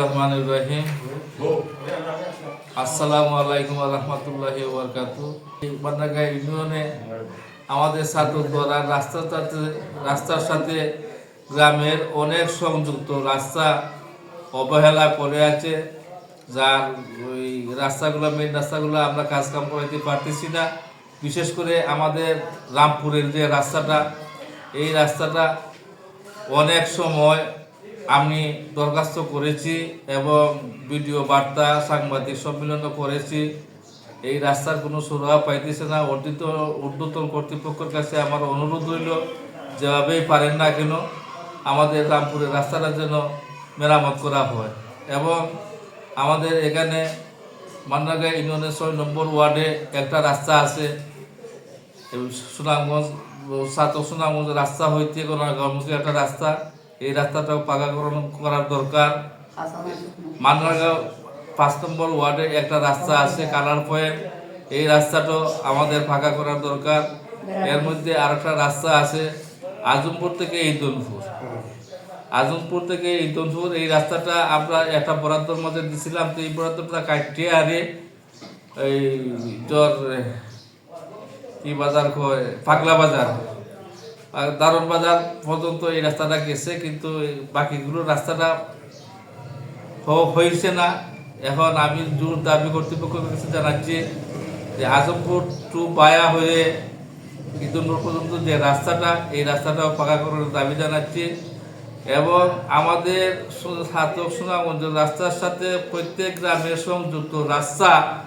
রহমান আলাইকুম আমাদের রাস্তার সাথে রাস্তার সাথে গ্রামের অনেক সংযুক্ত রাস্তা অবহেলা পড়ে আছে, যার ওই রাস্তাগুলো মেন রাস্তাগুলো আমরা কাজ কাম করাইতে পারতেছি না। বিশেষ করে আমাদের রামপুরের যে রাস্তাটা, এই রাস্তাটা অনেক সময় আমি দরখাস্ত করেছি এবং ভিডিও, বার্তা, সাংবাদিক সম্মেলনও করেছি। এই রাস্তার কোনো সুরাহা পাইতেছে না। অর্ধিত ঊর্ধ্বতন কর্তৃপক্ষের কাছে আমার অনুরোধ রইল, যেভাবেই পারেন না কেন, আমাদের রামপুরের রাস্তাটা যেন মেরামত করা হয়। এবং আমাদের এখানে মান্নাগা ইউনিয়নের ছয় নম্বর ওয়ার্ডে একটা রাস্তা আছে সুনামগঞ্জ সাত সুনামগঞ্জ রাস্তা হইতে গণগাঁওমুখী একটা রাস্তা। এই রাস্তাটাও পাকাকরণ করার দরকার। মান্নাগাঁও পাঁচ নম্বর ওয়ার্ডে একটা রাস্তা আছে কালার পয়েন্ট। এই রাস্তাটাও আমাদের ফাঁকা করার দরকার। এর মধ্যে আর একটা রাস্তা আছে আজমপুর থেকে ইন্দনপুর। আজমপুর থেকে ইন্দনপুর, এই রাস্তাটা আমরা একটা বরাদ্দর মধ্যে দিছিলাম, তো এই বরাদ্দটা কাটিয়ে আরে এই জ্বর কি বাজার কয়? পাগলা বাজার। দারুণ বাজার পর্যন্ত এই রাস্তাটা গেছে, কিন্তু বাকিগুলো রাস্তাটা হয়েছে না। এখন আমি জোর দাবি কর্তৃপক্ষের কাছে জানাচ্ছি যে আজমপুর টু বায়া হয়ে ইদুনপুর পর্যন্ত যে রাস্তাটা, এই রাস্তাটাও পাকা করার দাবি জানাচ্ছি। এবং আমাদের সু- ছাত্র সুনামগঞ্জ রাস্তার সাথে প্রত্যেক গ্রামের সংযুক্ত রাস্তা,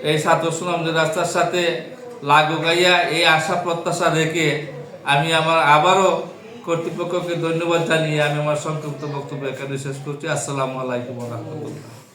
এই ছাত্র সুনামগঞ্জ রাস্তার সাথে লাগু গাইয়া এই আশা প্রত্যাশা রেখে আমি আমার আবারও কর্তৃপক্ষকে ধন্যবাদ জানিয়ে আমি আমার সংক্ষিপ্ত বক্তব্য এখানে শেষ করছি। আসসালামু আলাইকুম রহমতুল্লাহ।